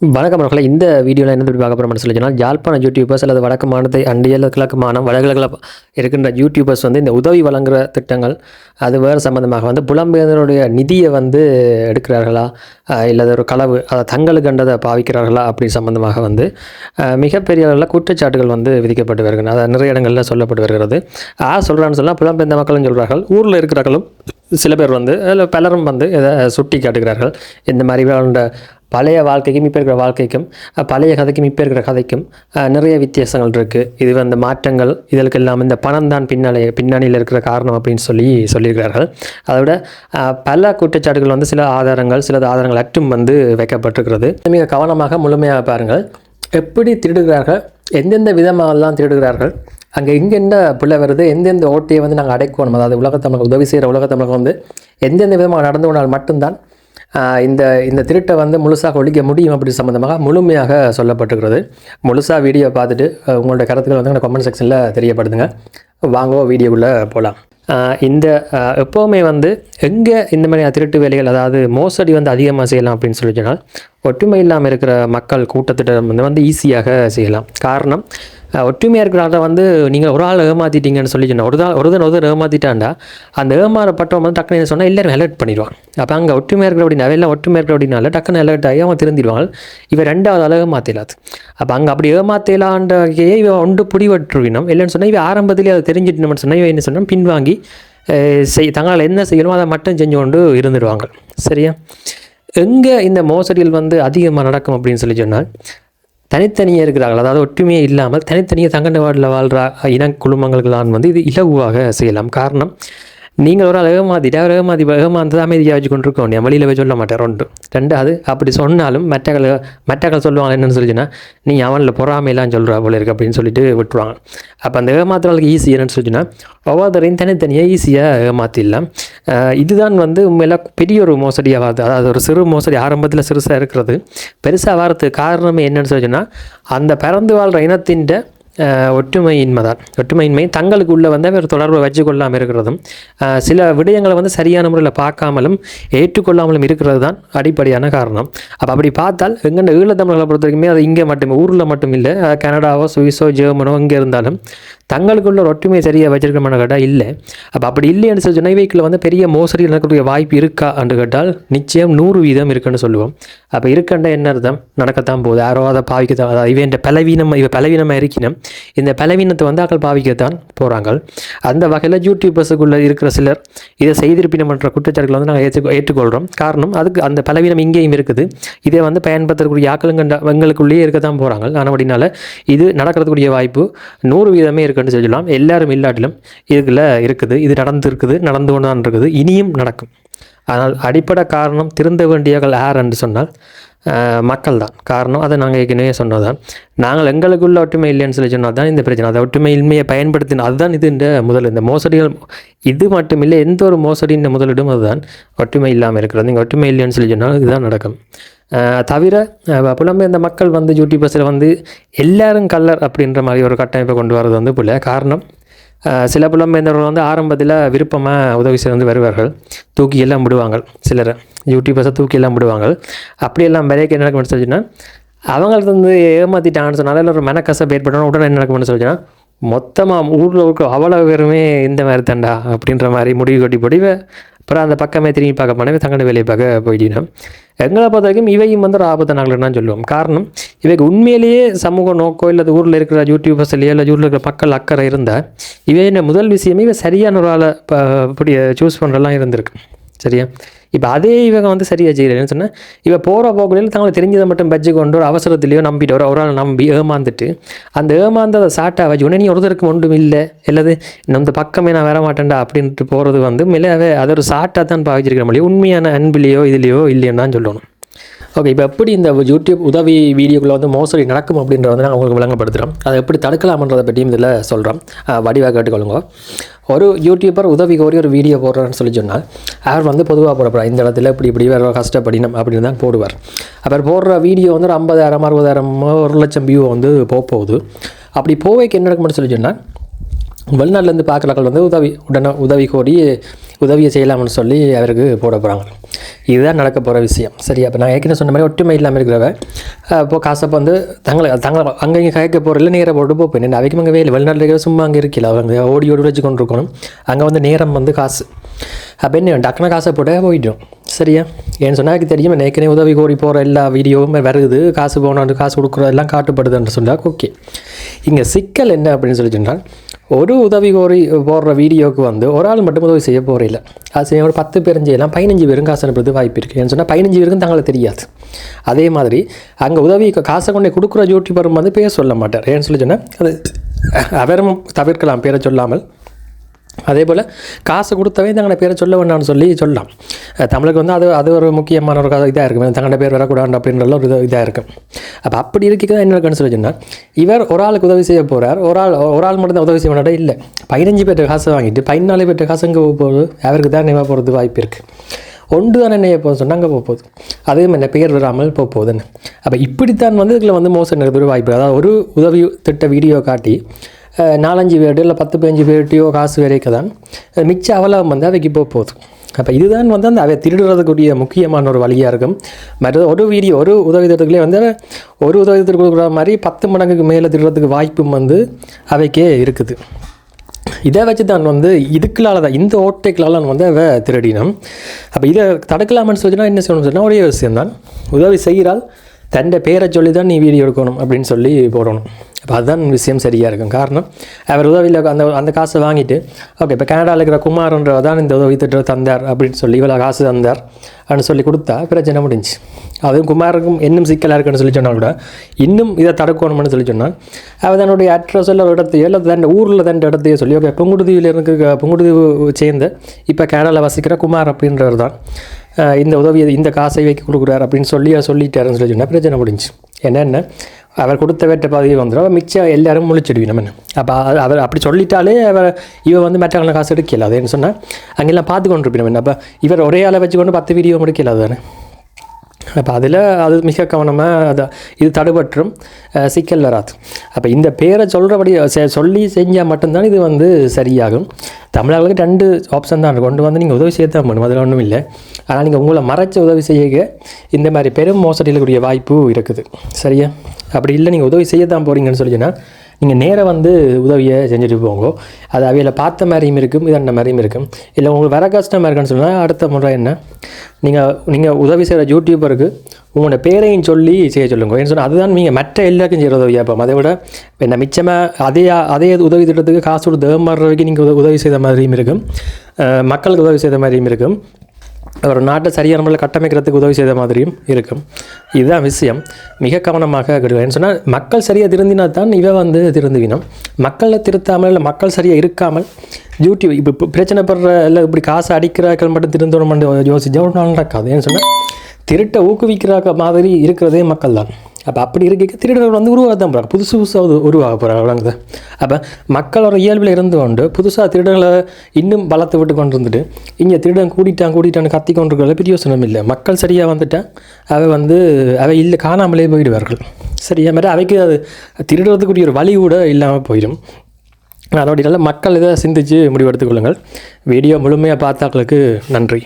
வணக்கம் மக்களை இந்த வீடியோவில் என்ன பற்றி பார்க்க போகிறோம்னு சொல்லி சொன்னால் யாழ்ப்பாண யூடியூபர்ஸ் அல்லது வடக்கு மாநிலத்தை அண்டியல் கிழக்கு மாநிலம் வடகிழக்கில் இருக்கின்ற யூடியூபர்ஸ் வந்து இந்த உதவி வழங்குகிற திட்டங்கள் அது வேறு சம்மந்தமாக வந்து புலம்பெயர்ந்தருடைய நிதியை வந்து எடுக்கிறார்களா இல்லை இல்லது ஒரு களவு அதை தங்களுக்கு கண்டதை பாவிக்கிறார்களா அப்படி சம்மந்தமாக வந்து மிகப்பெரிய அளவில் குற்றச்சாட்டுகள் வந்து விதிக்கப்பட்டு வருகிறது அதை நிறைய இடங்களில் சொல்லப்பட்டு வருகிறது. ஆ சொல்கிறான்னு சொன்னால் புலம்பெயர்ந்த மக்களும் சொல்கிறார்கள் ஊரில் இருக்கிறார்களும் சில பேர் வந்து அதில் பலரும் வந்து இதை சுட்டி காட்டுகிறார்கள். இந்த மாதிரி வாழ்ந்த பழைய வாழ்க்கைக்கும் இப்போ இருக்கிற வாழ்க்கைக்கும் பழைய கதைக்கும் இப்போ இருக்கிற கதைக்கும் நிறைய வித்தியாசங்கள் இருக்குது இது வந்து மாற்றங்கள் இதற்கு எல்லாம் இந்த பணம் தான் பின்னாலே பின்னணியில் இருக்கிற காரணம் அப்படின்னு சொல்லி சொல்லியிருக்கிறார்கள். அதோட பல குற்றச்சாட்டுகள் வந்து சில ஆதாரங்கள் சில ஆதாரங்கள் அற்றும் வந்து வைக்கப்பட்டிருக்கிறது. மிக கவனமாக முழுமையாக பாருங்கள். எப்படி திருடுகிறார்கள்? எந்தெந்த விதமாகலாம் திருடுகிறார்கள்? அங்கே எங்கெந்த பிள்ளை வருது எந்தெந்த ஓட்டையை வந்து நாங்கள் அடைக்கணும்? அதாவது உலகத்தமிழக உதவி செய்கிற உலகத்தமிழகம் வந்து எந்தெந்த விதமாக நடந்து கொண்டால் மட்டும்தான் இந்த இந்த திருட்டை வந்து முழுசாக ஒழிக்க முடியும் அப்படி சம்மந்தமாக முழுமையாக சொல்லப்பட்டிருக்கிறது. முழுசாக வீடியோ பார்த்துட்டு உங்களோட கருத்துக்கள் வந்து கமெண்ட் செக்ஷனில் தெரியப்படுதுங்க வாங்கவோ வீடியோக்குள்ளே போகலாம் இந்த எப்போவுமே வந்து எங்கே இந்த மாதிரி திருட்டு வேலைகள் அதாவது மோசடி வந்து அதிகமாக செய்யலாம் அப்படின்னு சொல்லி சொன்னால் ஒற்றுமை இல்லாமல் இருக்கிற மக்கள் கூட்டத்திட்டம் வந்து வந்து ஈஸியாக செய்யலாம். காரணம் ஒற்றுமையாக இருக்கிறால வந்து நீங்கள் ஒரு ஆள் ஏமாற்றிட்டீங்கன்னு சொல்லி சொன்னால் ஒரு ஆள் ஒரு தன் ஏமாற்றிட்டாண்டா அந்த ஏமாறப்பட்டவன் வந்து டக்குனு என்ன சொன்னால் எல்லாரும் அலர்ட் பண்ணிடுவான். அப்போ அங்கே ஒற்றுமையாக இருக்கிற அப்படின்னா எல்லாம் ஒற்றுமையாக இருக்கிற அப்படின்னால டக்குன்னு அலர்ட் ஆகி அவன் திருந்திடுவாள் இவன் ரெண்டாவது ஆள் ஏமாத்தலாது. அப்போ அங்கே அப்படி ஏமாத்தலான்றக்கையே இவன் ஒன்று பிடிவற்றுவினம் இல்லைன்னு சொன்னால் இவன் ஆரம்பத்திலே அதை தெரிஞ்சிட்டணும்னு சொன்னால் இவன் என்ன சொன்னால் பின்வாங்கி செய் தங்களால் என்ன செய்யணுமோ அதை மட்டும் செஞ்சு கொண்டு இருந்துடுவாங்க சரியா? எங்கே இந்த மோசடிகள் வந்து அதிகமாக நடக்கும் அப்படின்னு சொல்லி சொன்னால் தனித்தனியாக இருக்கிறார்கள். அதாவது ஒற்றுமையே இல்லாமல் தனித்தனியாக தங்கண்ட வார்டில் வாழ்கிற இன குழுமங்களுக்கெல்லாம் வந்து இது இலகுவாக செய்யலாம். காரணம் நீங்கள் ஒரு ஆள் ரகமாதி அவர் அமைதியாக வச்சு கொண்டு இருக்கோம் நீ வெளியில் போய் சொல்ல மாட்டேன். ரெண்டு. ரெண்டாவது அப்படி சொன்னாலும் மற்றகளை மற்றகள் சொல்லுவாங்க என்னென்னு சொல்லிச்சுன்னா நீ அவனில் பொறாமையெல்லாம் சொல்கிறா போல இருக்கு அப்படின்னு சொல்லிட்டு விட்டுருவாங்க. அப்போ அந்த ஏமாத்துறவங்களுக்கு ஈஸி என்னன்னு சொல்லிச்சுன்னா ஒவ்வொருத்தரையும் தனித்தனியாக ஈஸியாக ஏமாற்றிடலாம் இதுதான் வந்து உண்மையெல்லாம் பெரிய ஒரு மோசடியாக வருது அதாவது ஒரு சிறு மோசடி ஆரம்பத்தில் சிறுசாக இருக்கிறது. பெருசாக வரதுக்கு காரணமே என்னென்னு சொல்லிச்சுன்னா அந்த பிறந்து வாழ்கிற இனத்தின் ஒற்றுமையின்மை தான். ஒற்றுமையின்மை தங்களுக்குள்ளே வந்து அவர் தொடர்பை வச்சுக்கொள்ளாமல் இருக்கிறதும் சில விடயங்களை வந்து சரியான முறையில் பார்க்காமலும் ஏற்றுக்கொள்ளாமலும் இருக்கிறது தான் அடிப்படையான காரணம். அப்போ அப்படி பார்த்தால் எங்கண்ட ஈழத்தமிழர்களை பொறுத்த வரைக்குமே அது இங்கே மட்டுமே ஊரில் மட்டும் இல்லை கனடாவோ சுவிஸோ ஜெர்மனோ இங்கே இருந்தாலும் தங்களுக்குள்ள ஒரு ஒற்றுமையை சரியாக வச்சிருக்கமான கேட்டால் இல்லை. அப்போ அப்படி இல்லைன்னு சொல்லி துணைவைக்கில் வந்து பெரிய மோசடி நடக்கக்கூடிய வாய்ப்பு இருக்கா என்று கேட்டால் நிச்சயம் நூறு வீதம் இருக்குன்னு சொல்லுவோம். அப்போ இருக்கண்ட என்ன அர்த்தம்? நடக்கத்தான் போகுது. யாரோ அதை பாவிக்கத்தான் அதாவது இவன் பலவீனம் இவ பலவீனமாக இருக்கணும் இந்த பலவீனத்தை வந்து அக்கள் பாவிக்கத்தான் போகிறாங்க அந்த வகையில் யூடியூபர்ஸுக்குள்ளே இருக்கிற சிலர் இதை செய்திருப்பினம் என்ற குற்றச்சாட்டுகளை வந்து நாங்கள் ஏற்று ஏற்றுக்கொள்கிறோம் காரணம் அதுக்கு அந்த பலவீனம் இங்கேயும் இருக்குது. இதை வந்து பயன்படுத்தக்கூடிய ஆக்களுங்க எங்களுக்குள்ளேயே இருக்க தான் போகிறாங்க ஆனால் அப்படினால இது நடக்கிறதுக்குரிய வாய்ப்பு. நூறு வீதமே இருக்குன்னு சொல்லலாம் எல்லாரும் இல்லாட்டிலும் இதுக்குள்ள இருக்குது. இது நடந்து இருக்குது நடந்து கொண்டு தான் இருக்குது இனியும் நடக்கும். ஆனால் அடிப்படை காரணம் திருந்த வேண்டியவர்கள் யார் என்று சொன்னால் மக்கள் தான் காரணம் அதை நாங்கள் ஏற்கனவே சொன்னதான் நாங்கள் எங்களுக்குள்ள ஒற்றுமை இல்லைன்னு சொல்லி சொன்னால் தான் இந்த பிரச்சனை. அதை ஒற்றுமை இன்மையை பயன்படுத்தின அதுதான் இது இந்த முதல். இந்த மோசடிகள் இது மட்டும் இல்லை எந்த ஒரு மோசடியின் முதலிடும் அதுதான். ஒற்றுமை இல்லாமல் இருக்கிறது. நீங்கள் ஒற்றுமை இல்லைன்னு சொல்லி சொன்னால் இதுதான் நடக்கும். தவிர புலம்பெயர்ந்த மக்கள் வந்து யூடியூபர்ஸில் வந்து எல்லாரும் கல்லர் அப்படின்ற மாதிரி ஒரு கட்டமைப்பை கொண்டு வரது வந்து புள்ள காரணம். சில புலம்பெயர்ந்தவர்கள் வந்து ஆரம்பத்தில் விருப்பமாக உதவி செய்து வந்து வருவார்கள். தூக்கி எல்லாம் விடுவாங்க சிலரை. யூடியூபர்ஸை தூக்கி எல்லாம் விடுவாங்க. அப்படியெல்லாம் விலைக்கு என்ன நடக்கும் சொல்லிச்சுன்னா அவங்களுக்கு வந்து ஏமாற்றிட்டாங்கன்னு சொன்னாலும் இல்லை ஒரு மனக்கசப்பு ஏற்பட்டோன்னா உடனே என்ன நடக்கும்னு சொல்லிச்சுன்னா மொத்தமாக ஊரில் இருக்க அவ்வளோ பேருமே இந்த மாதிரி தாண்டா அப்படின்ற மாதிரி முடிவு கட்டி போட்டு அப்புறம் அந்த பக்கமே திரும்பி பார்க்க போனவே தங்கட வேலையை பார்க்க போயிட்டீங்கன்னா. எங்களை பொறுத்த வரைக்கும் இவையும் வந்து ஒரு ஆபத்தை நாங்கள் சொல்லுவோம். காரணம் இவைக்கு உண்மையிலேயே சமூக நோக்கோ இல்லை ஊரில் இருக்கிற யூடியூபர்ஸ்லையோ இல்லை ஊரில் இருக்கிற மக்கள் அக்கறை இருந்தால் இவை என்ன முதல் விஷயமே இவை சரியான ஒரு ஆளை இப்படி சூஸ் பண்ணுறலாம் இருந்திருக்கு. சரியா? இப்போ அதே இவங்க வந்து சரியாக செய்யலைன்னு சொன்னால் இப்போ போகிற போக்குலையில் தங்களுக்கு தெரிஞ்சதை மட்டும் பஜ்ஜி கொண்டு ஒரு அவசரத்துலையோ நம்பிட்டு ஒரு அவரால் நம்பி ஏமாந்துட்டு அந்த ஏமாந்ததை சாட்டாக வச்சு உடனே நீ ஒருத்தருக்கு ஒன்றும் இல்லை. அல்லது இந்த பக்கமே நான் வர மாட்டேன்டா அப்படின்ட்டு போகிறது வந்து மேலே அதை ஒரு சாட்டாக தான் பாவிச்சிருக்கிற முடியும் உண்மையான அன்பிலையோ இதுலையோ இல்லைன்னு தான் சொல்லணும். ஓகே இப்போ எப்படி இந்த யூடியூப் உதவி வீடியோக்குள்ளே வந்து மோசடி நடக்கும் அப்படின்றத வந்து நாங்கள் உங்களுக்கு விளங்கப்படுத்துகிறோம் அதை எப்படி தடுக்கலாம்ன்றதை பற்றியும் இதில் சொல்கிறோம் வடிவாக கேட்டுக்கொள்ளுங்க. ஒரு யூடியூபர் உதவி கோரி ஒரு வீடியோ போடுறான்னு சொல்லி சொன்னால் அவர் வந்து பொதுவாக போடப்படுறார் இந்த இடத்துல இப்படி இப்படி வேறு கஷ்டப்படினம் அப்படின்னு தான் போடுவார். அவர் போடுற வீடியோ வந்து ஒரு ஐம்பதாயிரம் அறுபதாயிரம் ஒரு லட்சம் வியூ வந்து போக போகுது. அப்படி போவைக்கு என்ன நடக்கும்னு சொல்லி சொன்னால் வெளிநாட்டிலேருந்து பார்க்குறக்கள் வந்து உதவி உடனே உதவி கோரி உதவியை செய்யலாம்னு சொல்லி அவருக்கு போட போகிறாங்க இதுதான் நடக்க போகிற விஷயம். சரி அப்போ நான் ஏற்கனவே சொன்ன மாதிரி ஒற்றுமை இல்லாமல் இருக்கிறவ இப்போ காசை வந்து தங்களை தங்களை அங்கே இங்கே கயக்க போகிறதில்ல நேரம் போட்டு போப்பேன் அவைக்கும் அங்கே வேலை வெளிநாட்டில் இருக்கிற சும்மா அங்கே இருக்கல அவங்க ஓடி ஓடி வச்சு கொண்டு இருக்கணும் அங்கே வந்து நேரம் வந்து காசு. அப்போ என்ன டக்குனு காசை போட்டால் போயிட்டோம் சரியா? ஏன்னு சொன்னால் எனக்கு தெரியும் ஏற்கனவே உதவி கோரி போகிற எல்லா வீடியோவும் வருது. காசு போனோம் காசு கொடுக்குறதெல்லாம் காட்டுப்படுதுன்னு சொன்னால் ஓகே இங்கே சிக்கல் என்ன அப்படின்னு சொல்லி சொன்னால் ஒரு உதவி கோரி போடுற வீடியோவுக்கு வந்து ஒரு ஆள் மட்டும் உதவி செய்ய போகிறதில்ல அது செய்ய ஒரு பத்து பேரும் செய்யலாம் பதினஞ்சு பேரும் காசு அனுப்புறது வாய்ப்பு இருக்குது ஏன்னு சொன்னால் பதினஞ்சு பேருக்கும் தங்களுக்கு தெரியாது. அதே மாதிரி அங்கே உதவி காசை கொண்டே கொடுக்குற யூடியூபரும் வந்து பேர் சொல்ல மாட்டார். ஏன்னு சொல்லி சொன்னால் அது அவரும் தவிர்க்கலாம் பேரை சொல்லாமல். அதே போல் காசு கொடுத்தவே தங்களோட பேரை சொல்ல வேண்டாம்னு சொல்லி சொல்லலாம். தமிழுக்கு வந்து அது அது ஒரு முக்கியமான ஒரு இதாக இருக்கும். தங்களோட பேர் வரக்கூடாது அப்படின்ற ஒரு இதாக இருக்கும். அப்போ அப்படி இருக்க என்ன இருக்குன்னு சொல்லி சொன்னால் இவர் ஒரு ஆளுக்கு உதவி செய்ய போகிறார் ஒரு ஆள் ஒரு ஆள் மட்டும் தான் உதவி செய்ய வேண்டாம். இல்லை பதினஞ்சு பேர்ட்ட காசு வாங்கிட்டு பதினாலு பேர்ட்ட காசு அங்கே போகுது? அவருக்கு தான் நினைவாக போகிறது வாய்ப்பு இருக்குது ஒன்று தானே என்ன போக சொன்னால் அங்கே போக போகுது. அதே மாதிரி பெயர் வராமல் போக போகுதுன்னு. அப்போ இப்படித்தான் வந்து இதில் வந்து மோசம் நடக்கிற வாய்ப்பு அதாவது ஒரு உதவி திட்ட வீடியோ காட்டி நாலஞ்சு பேர்ட்டு இல்லை பத்து பதினஞ்சு பேர்ட்டையோ காசு வரைக்கும் தான் மிச்ச அவலம் வந்து அவைக்கு போக போகுது. அப்போ இதுதான் வந்து அந்த அவை திருடுறதுக்குரிய முக்கியமான ஒரு வழியாக இருக்கும். மற்ற ஒரு வீடியோ ஒரு உதவி வந்து ஒரு உதவி கொடுக்குற மாதிரி பத்து மடங்குக்கு மேலே திருடுறதுக்கு வாய்ப்பும் வந்து அவைக்கே இருக்குது. இதை வச்சு தான் வந்து இதுக்குள்ளால தான் இந்த ஓட்டைக்குள்ளால வந்து அவ திருடினோம். அப்போ இதை தடுக்கலாம்னு சொல்லிச்சுன்னா என்ன சொல்லணும்னு சொன்னால் ஒரே விஷயம்தான். உதவி செய்கிறால் தன்னை பேரை சொல்லி தான் நீ வீடியோ எடுக்கணும் அப்படின்னு சொல்லி போடணும். அப்போ அதுதான் விஷயம் சரியாக இருக்கும். காரணம் அவர் உதவியில் அந்த அந்த காசை வாங்கிட்டு ஓகே இப்போ கனடாவில் இருக்கிற குமார்ன்றவர் தான் இந்த உதவி திட்டம் தந்தார் அப்படின்னு சொல்லி இவ்வளோ காசு தந்தார் அப்படின்னு சொல்லி கொடுத்தா பிரச்சனை முடிஞ்சு. அதுவும் குமாருக்கும் இன்னும் சிக்கலாக இருக்குன்னு சொல்லி சொன்னால் கூட இன்னும் இதை தடுக்கணும்னு சொல்லி சொன்னால் அவர் தன்னுடைய அட்ரஸ் இல்லை ஒரு இடத்தையோ இல்லை தன் ஊரில் தன் இடத்தையோ சொல்லி ஓகே புங்குடுதீவில் இருக்க புங்குடுதீவு சேர்ந்து இப்போ கனடாவில் வசிக்கிற குமார் அப்படின்றவர் தான் இந்த உதவியை இந்த காசை வைக்க கொடுக்குறாரு அப்படின்னு சொல்லி சொல்லிட்டாருன்னு சொல்லி சொன்னால் பிரச்சனை முடிஞ்சு. என்னென்ன அவர் கொடுத்த வேட்ட பதவி வந்துடும் மிச்சம் எல்லாரும் முழிச்சிடுவி நம்ம. அப்போ அவர் அப்படி சொல்லிட்டாலே அவர் இவர் வந்து மற்றவங்கள காசு எடுக்கல அதுன்னு சொன்னால் அங்கெல்லாம் பார்த்து கொண்டு இருப்பீங்க அப்போ இவர் ஒரே ஆளை வச்சு கொண்டு பத்து வீடியோ முடிக்கல அதுதானே? அப்போ அதில் அது மிக கவனமாக அதை இது தடுபற்றும் சிக்கல் வராது. அப்போ இந்த பேரை சொல்கிறபடி செ- சொல்லி செஞ்சால் மட்டும்தான் இது வந்து சரியாகும். தமிழர்களுக்கு ரெண்டு ஆப்ஷன் தான். கொண்டு வந்து நீங்கள் உதவி செய்ய தான் வேணும் அதில் ஒன்றும் இல்லை. ஆனால் நீங்கள் உங்களை மறைச்சு உதவி செய்ய இந்த மாதிரி பெரும் மோசடிகளுக்குரிய வாய்ப்பு இருக்குது. சரியா? அப்படி இல்லை நீங்கள் உதவி செய்ய தான் போகிறீங்கன்னு சொல்லிச்சுன்னா நீங்கள் நேராக வந்து உதவியை செஞ்சுட்டு போங்க. அது அவையில் பார்த்த மாதிரியும் இருக்கும் இதண்ட மாதிரியும் இருக்கும். இல்லை உங்களுக்கு வர கஷ்டமாக இருக்குன்னு சொன்னால் அடுத்த முறை என்ன? நீங்கள் நீங்கள் உதவி செய்கிற யூடியூபருக்கு உங்களோட பேரையும் சொல்லி செய்ய சொல்லுங்க. ஏன்னு சொன்னால் அதுதான் நீங்கள் மற்ற எல்லாருக்கும் செய்கிற உதவியாக இப்போ அதை விட என்ன மிச்சமாக அதே அதே உதவி திட்டத்துக்கு காசு கொடுத்து ஏமாறுற வரைக்கும் நீங்கள் உதவி செய்த மாதிரியும் இருக்கும். மக்களுக்கு உதவி செய்த மாதிரியும் இருக்கும். ஒரு நாட்டை சரியான முறையில் கட்டமைக்கிறதுக்கு உதவி செய்த மாதிரியும் இருக்கும். இதுதான் விஷயம். மிக கவனமாக கிடையாது சொன்னால் மக்கள் சரியாக திருந்தினா தான் இவ வந்து திருந்துவினோம். மக்களை திருத்தாமல் இல்லை மக்கள் சரியாக இருக்காமல் யூடியூப் இப்போ பிரச்சனை படுற இல்லை இப்படி காசு அடிக்கிறார்கள் மட்டும் திருந்தணும் யோசிச்சா ஒரு நாள் நடக்காது. ஏன்னு சொன்னால் திருட்டை ஊக்குவிக்கிறாக்க மாதிரி இருக்கிறதே மக்கள் தான் அப்போ அப்படி இருக்க திருடர்கள் வந்து உருவாக தான் போகிறாங்க புதுசு புதுசாக உருவாக போகிறாங்க அப்போ மக்களோட இயல்பில் இருந்து கொண்டு புதுசாக திருடர்களை இன்னும் பலத்தை விட்டு கொண்டு வந்துட்டு இங்கே திருடன் கூட்டிட்டான் கூட்டிட்டான்னு கத்தி கொண்டிருக்கிறத பிரயோசனம் இல்லை. மக்கள் சரியாக வந்துட்டான் அவை வந்து அவை இல்லை காணாமலே போயிடுவார்கள். சரியா? மாதிரி அவைக்கு அது திருடுறதுக்குரிய ஒரு வழி கூட இல்லாமல் போயிடும். அதோடைய மக்கள் இதை சிந்தித்து முடிவெடுத்துக் கொள்ளுங்கள். வீடியோ முழுமையாக பார்த்தாக்களுக்கு நன்றி.